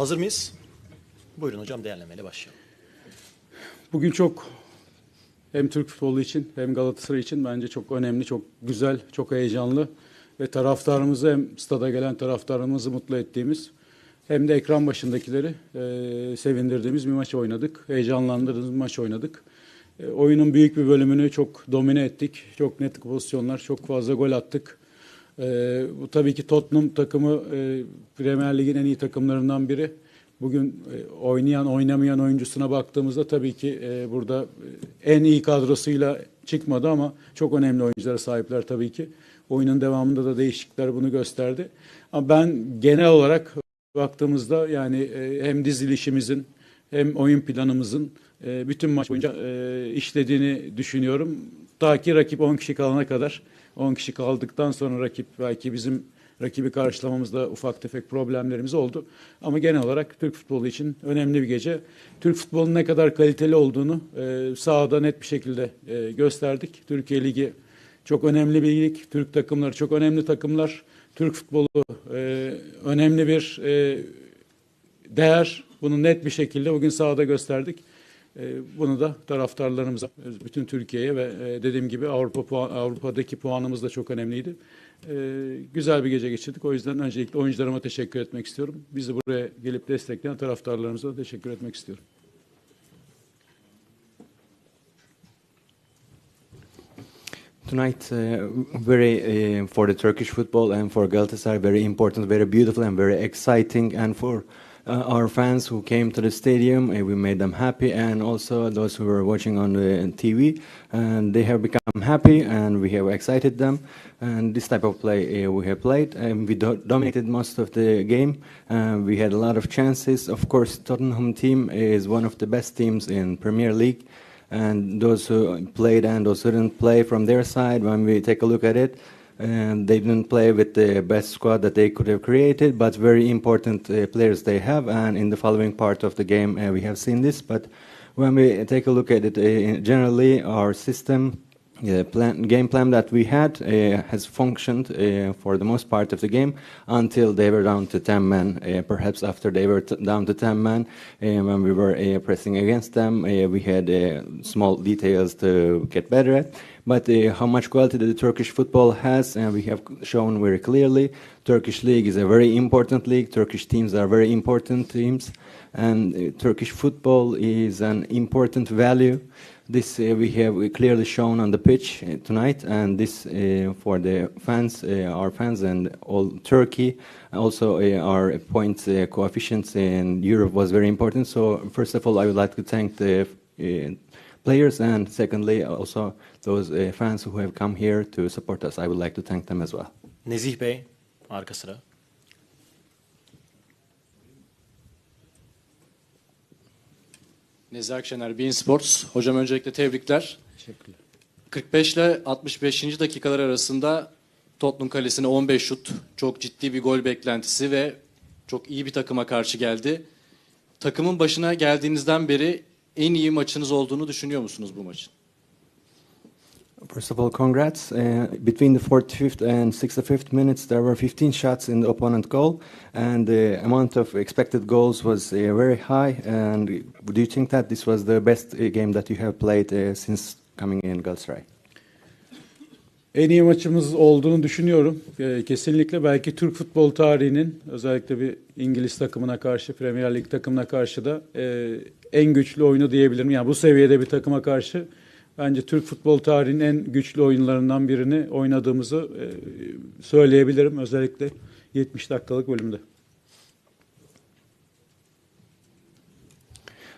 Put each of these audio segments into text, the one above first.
Hazır mıyız? Buyurun hocam değerlemeyle başlayalım. Bugün çok hem Türk futbolu için hem Galatasaray için bence çok önemli, çok güzel, çok heyecanlı ve taraftarımızı hem stada gelen taraftarımızı mutlu ettiğimiz hem de ekran başındakileri e, sevindirdiğimiz bir maç oynadık. Heyecanlandırdığımız bir maç oynadık. E, oyunun büyük bir bölümünü çok domine ettik. Çok net pozisyonlar, çok fazla gol attık. E, bu tabii ki Tottenham takımı e, Premier Lig'in en iyi takımlarından biri. Bugün e, oynayan oynamayan oyuncusuna baktığımızda tabii ki e, burada e, en iyi kadrosuyla çıkmadı ama çok önemli oyunculara sahipler tabii ki. Oyunun devamında da değişiklikler bunu gösterdi. Ama ben genel olarak baktığımızda yani e, hem dizilişimizin hem oyun planımızın e, bütün maç boyunca e, işlediğini düşünüyorum. Ta ki rakip 10 kişi kalana kadar 10 kişi kaldıktan sonra rakip belki bizim rakibi karşılamamızda ufak tefek problemlerimiz oldu. Ama genel olarak Türk futbolu için önemli bir gece. Türk futbolunun ne kadar kaliteli olduğunu e, sahada net bir şekilde e, gösterdik. Türkiye Ligi çok önemli bir lig. Türk takımları çok önemli takımlar. Türk futbolu e, önemli bir e, değer. Bunu net bir şekilde bugün sahada gösterdik. E, Bunu da taraftarlarımıza, bütün Türkiye'ye ve e, dediğim gibi Avrupa puan, Avrupa'daki puanımız da çok önemliydi. E, Güzel bir gece geçirdik. O yüzden öncelikle oyuncularıma teşekkür etmek istiyorum. Bizi buraya gelip destekleyen taraftarlarımıza da teşekkür etmek istiyorum. Tonight, uh, very uh, for the Turkish football and for Galatasaray, very important, very beautiful, and very exciting. And for uh, our fans who came to the stadium, uh, we made them happy, and also those who were watching on the TV, and they have become happy, and we have excited them. And this type of play uh, we have played, and we do- dominated most of the game. Uh, we had a lot of chances. Of course, Tottenham team is one of the best teams in Premier League and those who played and those who didn't play from their side, when we take a look at it, and they didn't play with the best squad that they could have created, but very important uh, players they have. And in the following part of the game, uh, we have seen this. But when we take a look at it, uh, generally our system. uh, plan, game plan that we had uh, has functioned uh, for the most part of the game until they were down to 10 men. Perhaps after they were down to 10 men, when we were pressing against them, we had small details to get better at. But uh, how much quality the Turkish football has, uh, we have shown very clearly. Turkish league is a very important league. Turkish teams are very important teams, and uh, Turkish football is an important value. This uh, we have clearly shown on the pitch uh, tonight, and this uh, for the fans, our fans, and all Turkey. Also, our points coefficients in Europe was very important. So, first of all, I would like to thank the players, and secondly, also those uh, fans who have come here to support us. I would like to thank them as well. Nezih Bey, arka sıra. Nezih Akşener, Bein Sports. Hocam öncelikle tebrikler. Teşekkürler. 45 ile 65. dakikalar arasında Tottenham kalesine 15 şut, çok ciddi bir gol beklentisi ve çok iyi bir takıma karşı geldi. Takımın başına geldiğinizden beri en iyi maçınız olduğunu düşünüyor musunuz bu maçın? First of all, congrats. Uh, between the 45th and 65th minutes, there were 15 shots in the opponent goal, and the amount of expected goals was uh, very high. And do you think that this was the best uh, game that you have played uh, since coming in Galatasaray? En iyi maçımız olduğunu düşünüyorum. Ee, Kesinlikle belki Türk futbol tarihinin özellikle bir İngiliz takımına karşı, Premier Lig takımına karşı da e, en güçlü oyunu diyebilirim. Yani bu seviyede bir takıma karşı bence Türk futbol tarihinin en güçlü oyunlarından birini oynadığımızı e, söyleyebilirim. Özellikle 70 dakikalık bölümde.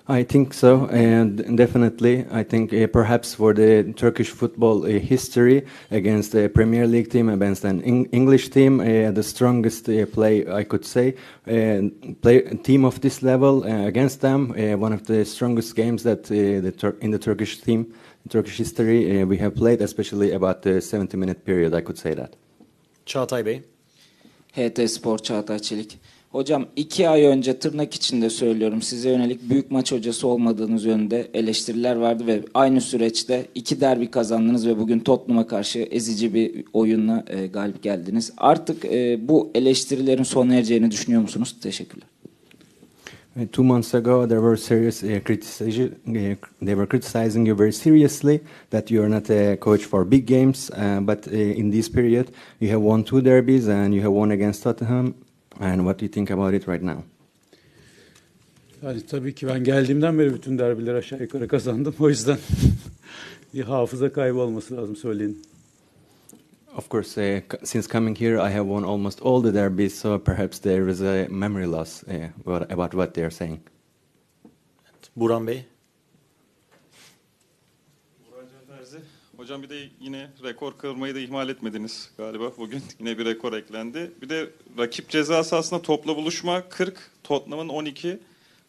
I think so, and definitely, I think uh, perhaps for the Turkish football uh, history against the Premier League team, against an Eng- English team, uh, the strongest uh, play I could say, uh, play team of this level uh, against them, uh, one of the strongest games that uh, the Tur- in the Turkish team, Turkish history uh, we have played, especially about the 70-minute period. I could say that. Çağatay Bey. HT Spor Çağatay Çelik. Hocam iki ay önce tırnak içinde söylüyorum size yönelik büyük maç hocası olmadığınız yönünde eleştiriler vardı ve aynı süreçte iki derbi kazandınız ve bugün Tottenham'a karşı ezici bir oyunla e, galip geldiniz. Artık e, bu eleştirilerin sona ereceğini düşünüyor musunuz? Teşekkürler. Uh, two months ago, there were serious uh, criticism. Uh, they were criticizing you very seriously that you are not a coach for big games. Uh, but uh, in this period, you have won two derbies and you have won against Tottenham. And what do you think about it right now? Yani tabii ki ben geldiğimden beri bütün derbileri aşağı yukarı kazandım. O yüzden bir hafıza kaybı olması lazım söyleyin. Of course, uh, since coming here, I have won almost all the derbies, so perhaps there is a memory loss uh, what, about what they are saying. Buran Bey. Burak Can Terzi. Hocam bir de yine rekor kırmayı da ihmal etmediniz galiba bugün. Yine bir rekor eklendi. Bir de rakip ceza sahasında topla buluşma 40, Tottenham'ın 12.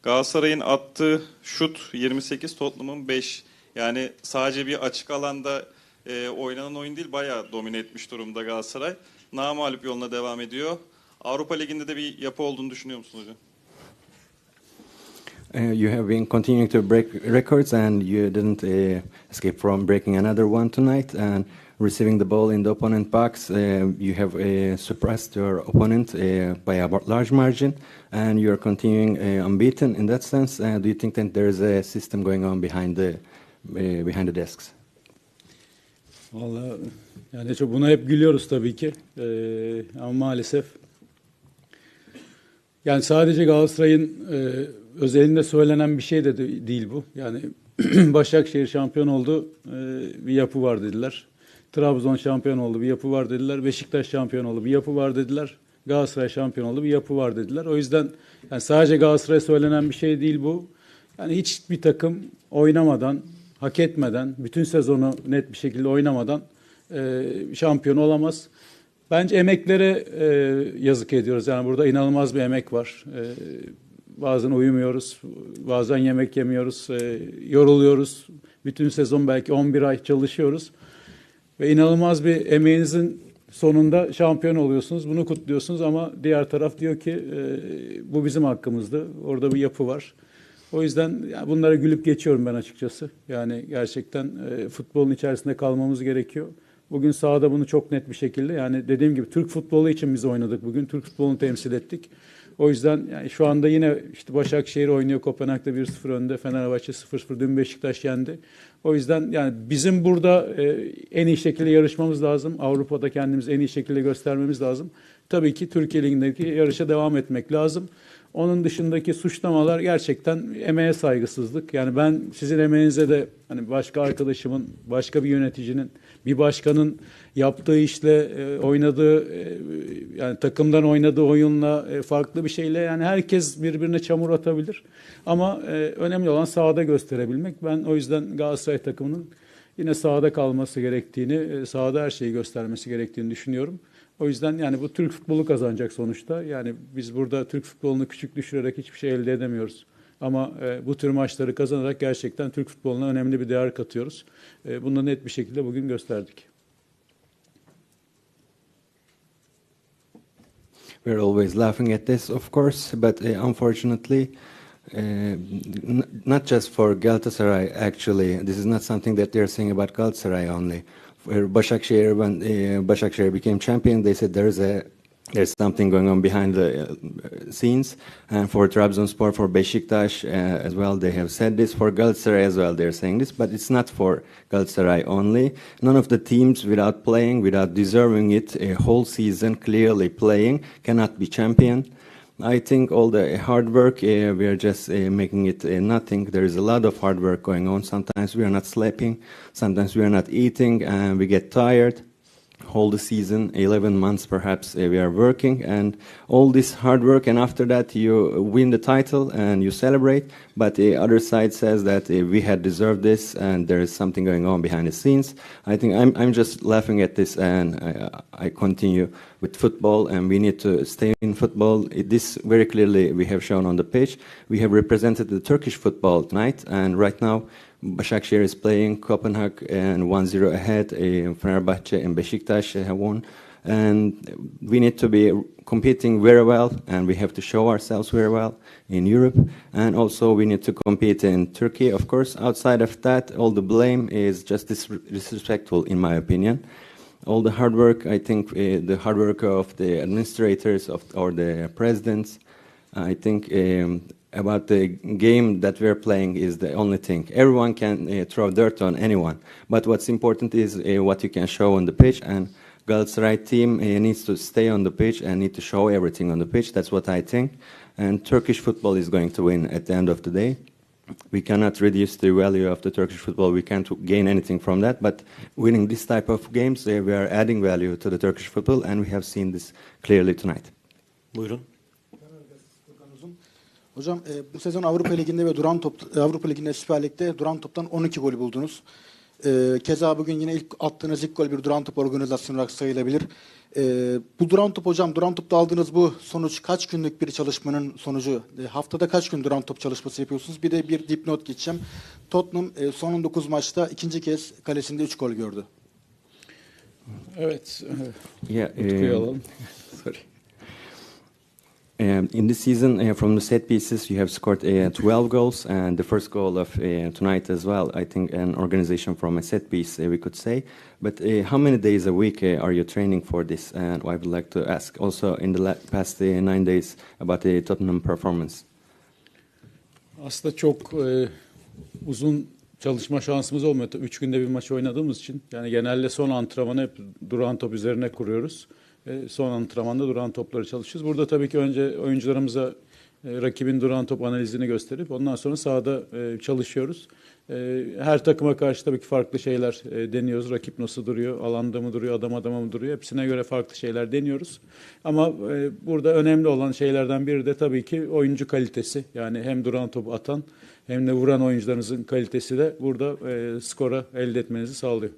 Galatasaray'ın attığı şut 28, Tottenham'ın 5. Yani sadece bir açık alanda e, oynanan oyun değil, bayağı domine etmiş durumda Galatasaray. Namalip yoluna devam ediyor. Avrupa Ligi'nde de bir yapı olduğunu düşünüyor musunuz hocam? Uh, you have been continuing to break records, and you didn't uh, escape from breaking another one tonight. And receiving the ball in the opponent box, uh, you have suppressed your opponent by a large margin, and you are continuing unbeaten in that sense. Do you think that there is a system going on behind the behind the desks? Vallahi yani çok buna hep gülüyoruz tabii ki. Ee, ama maalesef yani sadece Galatasaray'ın e, özelinde söylenen bir şey de de- değil bu. Yani Başakşehir şampiyon oldu, e, bir yapı var dediler. Trabzon şampiyon oldu, bir yapı var dediler. Beşiktaş şampiyon oldu, bir yapı var dediler. Galatasaray şampiyon oldu, bir yapı var dediler. O yüzden yani sadece Galatasaray'a söylenen bir şey değil bu. Yani hiçbir takım oynamadan, hak etmeden, bütün sezonu net bir şekilde oynamadan e, şampiyon olamaz. Bence emeklere e, yazık ediyoruz. Yani burada inanılmaz bir emek var. E, bazen uyumuyoruz, bazen yemek yemiyoruz, e, yoruluyoruz. Bütün sezon belki 11 ay çalışıyoruz. Ve inanılmaz bir emeğinizin sonunda şampiyon oluyorsunuz. Bunu kutluyorsunuz ama diğer taraf diyor ki e, bu bizim hakkımızdı. Orada bir yapı var. O yüzden bunlara gülüp geçiyorum ben açıkçası. Yani gerçekten e, futbolun içerisinde kalmamız gerekiyor. Bugün sahada bunu çok net bir şekilde yani dediğim gibi Türk futbolu için biz oynadık bugün. Türk futbolunu temsil ettik. O yüzden yani şu anda yine işte Başakşehir oynuyor Kopenhag'da 1-0 önde. Fenerbahçe 0-0 dün Beşiktaş yendi. O yüzden yani bizim burada e, en iyi şekilde yarışmamız lazım. Avrupa'da kendimizi en iyi şekilde göstermemiz lazım. Tabii ki Türkiye Ligi'ndeki yarışa devam etmek lazım. Onun dışındaki suçlamalar gerçekten emeğe saygısızlık. Yani ben sizin emeğinize de hani başka arkadaşımın, başka bir yöneticinin, bir başkanın yaptığı işle e, oynadığı e, yani takımdan oynadığı oyunla e, farklı bir şeyle yani herkes birbirine çamur atabilir. Ama e, önemli olan sahada gösterebilmek. Ben o yüzden Galatasaray takımının yine sahada kalması gerektiğini, e, sahada her şeyi göstermesi gerektiğini düşünüyorum. O yüzden yani bu Türk futbolu kazanacak sonuçta. Yani biz burada Türk futbolunu küçük düşürerek hiçbir şey elde edemiyoruz. Ama e, bu tür maçları kazanarak gerçekten Türk futboluna önemli bir değer katıyoruz. E, bunu net bir şekilde bugün gösterdik. We're always laughing at this, of course, but uh, unfortunately, uh, not just for Galatasaray, actually, this is not something that they're saying about Galatasaray only. For Başakşehir, when uh, Başakşehir became champion, they said there's a there's something going on behind the uh, scenes. And for Trabzonspor, for Beşiktaş uh, as well, they have said this. For Galatasaray as well, they're saying this. But it's not for Galatasaray only. None of the teams, without playing, without deserving it, a whole season clearly playing, cannot be champion. I think all the hard work, uh, we are just uh, making it uh, nothing. There is a lot of hard work going on. Sometimes we are not sleeping, sometimes we are not eating, and we get tired whole the season 11 months perhaps uh, we are working and all this hard work and after that you win the title and you celebrate but the other side says that uh, we had deserved this and there is something going on behind the scenes. I think i'm, I'm just laughing at this and I, I continue with football and we need to stay in football. It- this very clearly we have shown on the pitch. We have represented the turkish football tonight and right now Başakşehir is playing Copenhagen and 1-0 ahead. Fenerbahce and Beşiktaş have won. And we need to be competing very well and we have to show ourselves very well in Europe. And also we need to compete in Turkey, of course. Outside of that, all the blame is just dis- disrespectful in my opinion. All the hard work, I think uh, the hard work of the administrators of, or the presidents, I think um, about the game that we're playing is the only thing. Everyone can uh, throw dirt on anyone, but what's important is uh, what you can show on the pitch. And Galatasaray team uh, needs to stay on the pitch and need to show everything on the pitch. That's what I think. And Turkish football is going to win at the end of the day. We cannot reduce the value of the Turkish football. We can't gain anything from that. But winning this type of games, uh, we are adding value to the Turkish football, and we have seen this clearly tonight. Buyurun. Hocam e, bu sezon Avrupa Ligi'nde ve duran top Avrupa Ligi'nde Süper Lig'de duran toptan 12 gol buldunuz. E, keza bugün yine ilk attığınız ilk gol bir duran top organizasyonu olarak sayılabilir. E, bu duran top hocam duran topta aldığınız bu sonuç kaç günlük bir çalışmanın sonucu? E, haftada kaç gün duran top çalışması yapıyorsunuz? Bir de bir dipnot geçeceğim. Tottenham e, son 19 maçta ikinci kez kalesinde 3 gol gördü. Evet. Yeah, Utku'yu um, alalım. Sorry. Um, in this season, uh, from the set pieces, you have scored uh, 12 goals, and the first goal of uh, tonight as well. I think an organization from a set piece, uh, we could say. But uh, how many days a week uh, are you training for this? And I would like to ask also in the past nine days about the Tottenham performance. Aslında çok uzun çalışma şansımız olmuyor. Üç günde bir maç oynadığımız için. Yani genelde son antrenmanı hep duran top üzerine kuruyoruz. E, son antrenmanda duran topları çalışıyoruz. Burada tabii ki önce oyuncularımıza e, rakibin duran top analizini gösterip ondan sonra sahada e, çalışıyoruz. E, her takıma karşı tabii ki farklı şeyler deniyoruz. Rakip nasıl duruyor, alanda mı duruyor, adam adama mı duruyor? Hepsine göre farklı şeyler deniyoruz. Ama burada önemli olan şeylerden biri de tabii ki oyuncu kalitesi. Yani hem duran topu atan hem de vuran oyuncularınızın kalitesi de burada skora elde etmenizi sağlıyor.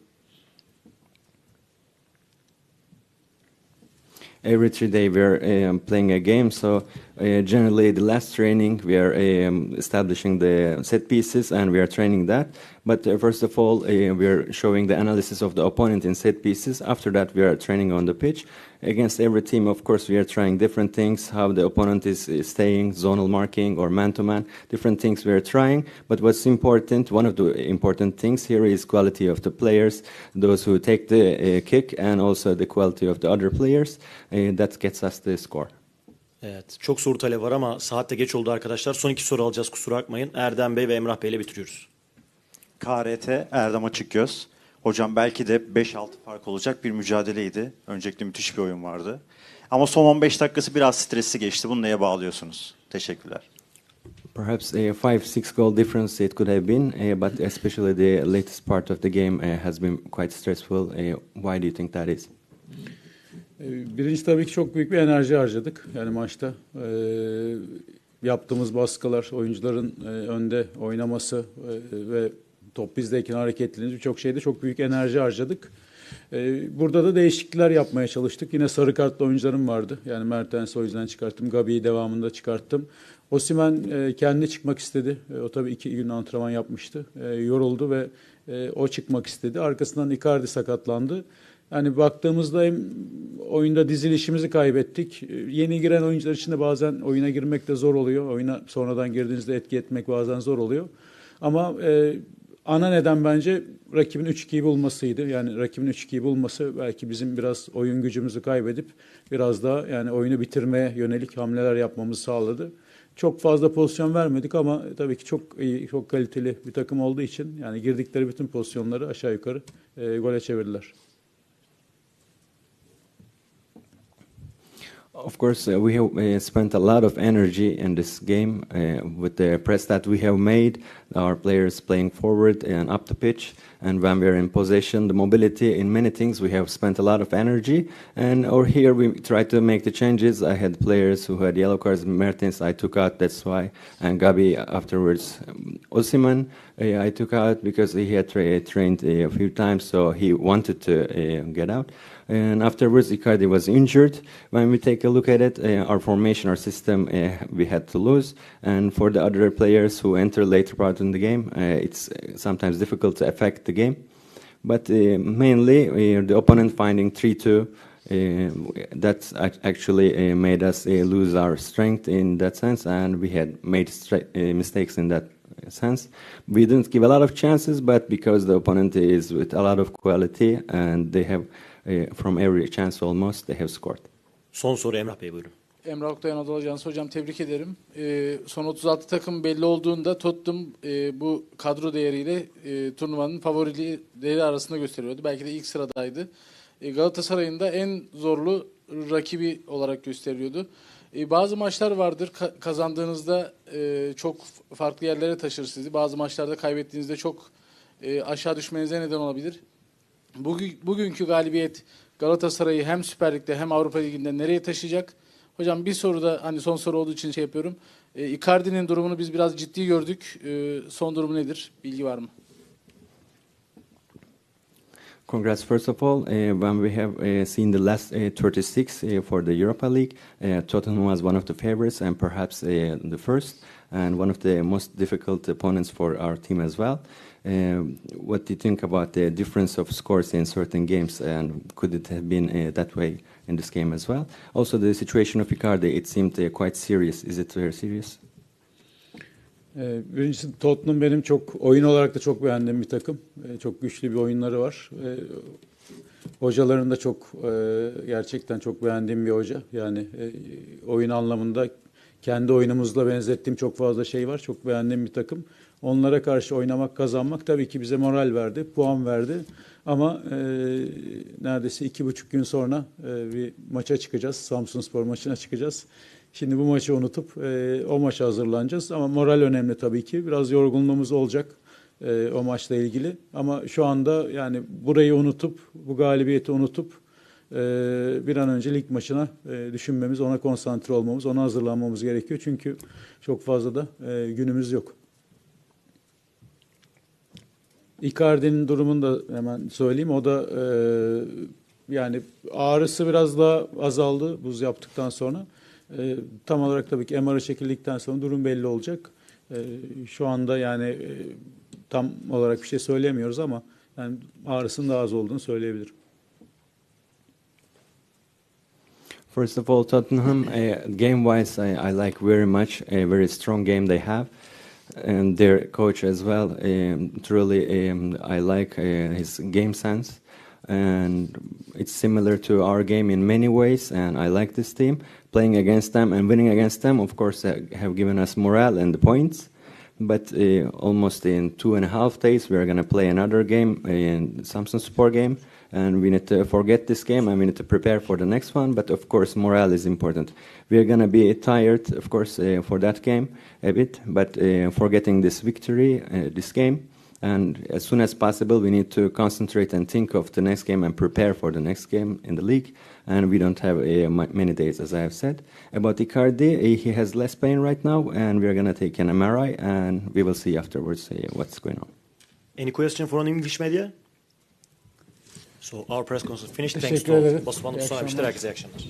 Every three days we're um, playing a game. So uh, generally, the last training we are um, establishing the set pieces and we are training that. But uh, first of all, uh, we are showing the analysis of the opponent in set pieces. After that, we are training on the pitch. Against every team, of course, we are trying different things. How the opponent is, is staying, zonal marking or man to man, different things we are trying. But what's important, one of the important things here is quality of the players, those who take the uh, kick, and also the quality of the other players. Uh, that gets us the score. Evet. Çok soru talep var ama saatte geç oldu arkadaşlar. Son iki soru alacağız kusura bakmayın. Erdem Bey ve Emrah Bey ile bitiriyoruz. KRT Erdem Açıkgöz. Hocam belki de 5-6 fark olacak bir mücadeleydi. Öncelikle müthiş bir oyun vardı. Ama son 15 dakikası biraz stresli geçti. Bunu neye bağlıyorsunuz? Teşekkürler. Perhaps a five-six goal difference it could have been, uh, but especially the latest part of the game uh, has been quite stressful. Uh, why do you think that is? Birinci tabii ki çok büyük bir enerji harcadık yani maçta. E, yaptığımız baskılar, oyuncuların e, önde oynaması e, ve top bizdeyken hareketliliğimiz birçok şeyde çok büyük enerji harcadık. E, burada da değişiklikler yapmaya çalıştık. Yine sarı kartlı oyuncularım vardı. Yani Mertens'i o yüzden çıkarttım. Gabi'yi devamında çıkarttım. Osimen e, kendi çıkmak istedi. E, o tabii iki gün antrenman yapmıştı. E, yoruldu ve o çıkmak istedi. Arkasından Icardi sakatlandı. Yani baktığımızda hem oyunda dizilişimizi kaybettik. Yeni giren oyuncular için de bazen oyuna girmek de zor oluyor. Oyuna sonradan girdiğinizde etki etmek bazen zor oluyor. Ama ana neden bence rakibin 3-2'yi bulmasıydı. Yani rakibin 3-2'yi bulması belki bizim biraz oyun gücümüzü kaybedip biraz daha yani oyunu bitirmeye yönelik hamleler yapmamızı sağladı. Çok fazla pozisyon vermedik ama tabii ki çok iyi, çok kaliteli bir takım olduğu için yani girdikleri bütün pozisyonları aşağı yukarı e, gole çevirdiler. Of course, uh, we have uh, spent a lot of energy in this game uh, with the press that we have made, our players playing forward and up the pitch. And when we're in possession, the mobility in many things, we have spent a lot of energy. And over here, we try to make the changes. I had players who had yellow cards, Mertens, I took out, that's why. And Gabi afterwards. Um, Osiman, uh, I took out because he had tra- trained uh, a few times, so he wanted to uh, get out. And afterwards, Icardi was injured. When we take a look at it, our formation, our system, we had to lose. And for the other players who enter later part in the game, it's sometimes difficult to affect the game. But uh, mainly, uh, the opponent finding 3-2, uh, that's actually made us lose our strength in that sense, and we had made mistakes in that sense. We didn't give a lot of chances, but because the opponent is with a lot of quality and they have from every chance almost they have scored. Son soru Emrah Bey buyurun. Emrah Oktay Anadolu Ajansı. Hocam tebrik ederim. Ee, son 36 takım belli olduğunda Tottenham e, bu kadro değeriyle e, turnuvanın favorileri arasında gösteriyordu. Belki de ilk sıradaydı. E, Galatasaray'ın da en zorlu rakibi olarak gösteriyordu. E, bazı maçlar vardır ka- kazandığınızda e, çok farklı yerlere taşır sizi. Bazı maçlarda kaybettiğinizde çok e, aşağı düşmenize neden olabilir. Bugün, bugünkü galibiyet Galatasaray'ı hem Süper Lig'de hem Avrupa Ligi'nde nereye taşıyacak? Hocam bir soru da hani son soru olduğu için şey yapıyorum. E, Icardi'nin durumunu biz biraz ciddi gördük. E, son durumu nedir? Bilgi var mı? Congrats, first of all. Uh, when we have uh, seen the last uh, 36 uh, for the Europa League, uh, Tottenham was one of the favorites and perhaps uh, the first, and one of the most difficult opponents for our team as well. Um, what do you think about the difference of scores in certain games, and could it have been uh, that way in this game as well? Also, the situation of Icardi, it seemed uh, quite serious. Is it very serious? Ee, Birincisi Tottenham benim çok oyun olarak da çok beğendiğim bir takım. Ee, Çok güçlü bir oyunları var. Ee, Hocalarını da çok e, gerçekten çok beğendiğim bir hoca. Yani e, oyun anlamında kendi oyunumuzla benzettiğim çok fazla şey var. Çok beğendiğim bir takım. Onlara karşı oynamak, kazanmak tabii ki bize moral verdi, puan verdi. Ama e, neredeyse iki buçuk gün sonra e, bir maça çıkacağız. Samsunspor maçına çıkacağız. Şimdi bu maçı unutup e, o maça hazırlanacağız. Ama moral önemli tabii ki. Biraz yorgunluğumuz olacak e, o maçla ilgili. Ama şu anda yani burayı unutup, bu galibiyeti unutup e, bir an önce lig maçına e, düşünmemiz, ona konsantre olmamız, ona hazırlanmamız gerekiyor. Çünkü çok fazla da e, günümüz yok. Icardi'nin durumunu da hemen söyleyeyim. O da e, yani ağrısı biraz daha azaldı buz yaptıktan sonra. E, tam olarak tabii ki MR'ı çekildikten sonra durum belli olacak. E, şu anda yani e, tam olarak bir şey söyleyemiyoruz ama yani ağrısının daha az olduğunu söyleyebilirim. First of all, Tottenham, uh, game-wise, I, I like very much. A very strong game they have, and their coach as well. Um, truly, um, I like uh, his game sense, and it's similar to our game in many ways. And I like this team. Playing against them and winning against them, of course, uh, have given us morale and the points. But uh, almost in two and a half days, we are going to play another game, in Samsung Sport game, and we need to forget this game and we need to prepare for the next one. But of course, morale is important. We are going to be tired, of course, uh, for that game a bit, but uh, for getting this victory, uh, this game. And as soon as possible, we need to concentrate and think of the next game and prepare for the next game in the league. And we don't have uh, many days, as I have said. About Icardi, uh, he has less pain right now, and we are going to take an MRI, and we will see afterwards uh, what's going on. Any question for an English media? So our press conference finished. Thanks to İyi Mustafa akşamlar. Herkese iyi akşamlar.